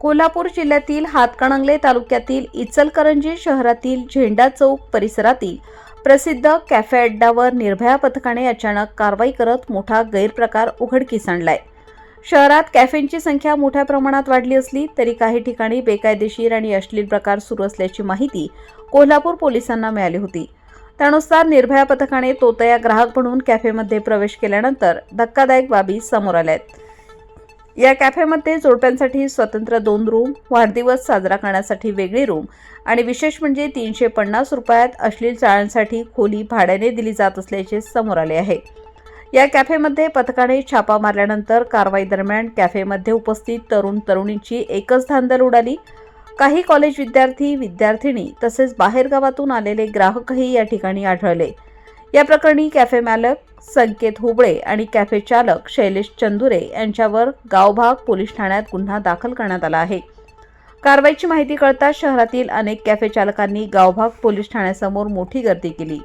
कोल्हापूर जिल्ह्यातील हातकणंगले तालुक्यातील इचलकरंजी शहरातील झेंडा चौक परिसरातील प्रसिद्ध कॅफे अड्डावर निर्भया पथकाने अचानक कारवाई करत मोठा गैरप्रकार उघडकीस आणलाय. शहरात कॅफेंची संख्या मोठ्या प्रमाणात वाढली असली तरी काही ठिकाणी बेकायदेशीर आणि अश्लील प्रकार सुरू असल्याची माहिती कोल्हापूर पोलिसांना मिळाली होती. त्यानुसार निर्भया पथकाने तोतया ग्राहक म्हणून कॅफेमध्ये प्रवेश केल्यानंतर धक्कादायक बाबी समोर आल्या आहेत या कॅफेमध्ये जोडप्यांसाठी स्वतंत्र दोन रूम वाढदिवस साजरा करण्यासाठी वेगळी रूम आणि विशेष म्हणजे तीनशे पन्नास रुपयात अश्लील चाळ्यांसाठी खोली भाड्याने दिली जात असल्याचे समोर आले आहे. या कॅफेमध्ये पथकाने छापा मारल्यानंतर कारवाई दरम्यान कॅफेमध्ये उपस्थित तरुण तरुणींची एकच धांदल उडाली. काही कॉलेज विद्यार्थी विद्यार्थिनी तसेच बाहेरगावातून आलेले ग्राहकही या ठिकाणी आढळले. या प्रकरणी कॅफे मालक संकेत हुबळे आणि कॅफे चालक शैलेश चंदुरे यांच्यावर गावभाग पोलीस ठाण्यात गुन्हा दाखल करण्यात आला आहे. कारवाईची माहिती कळताच शहरातील अनेक कॅफे चालकांनी गावभाग पोलीस ठाण्यासमोर मोठी गर्दी केली.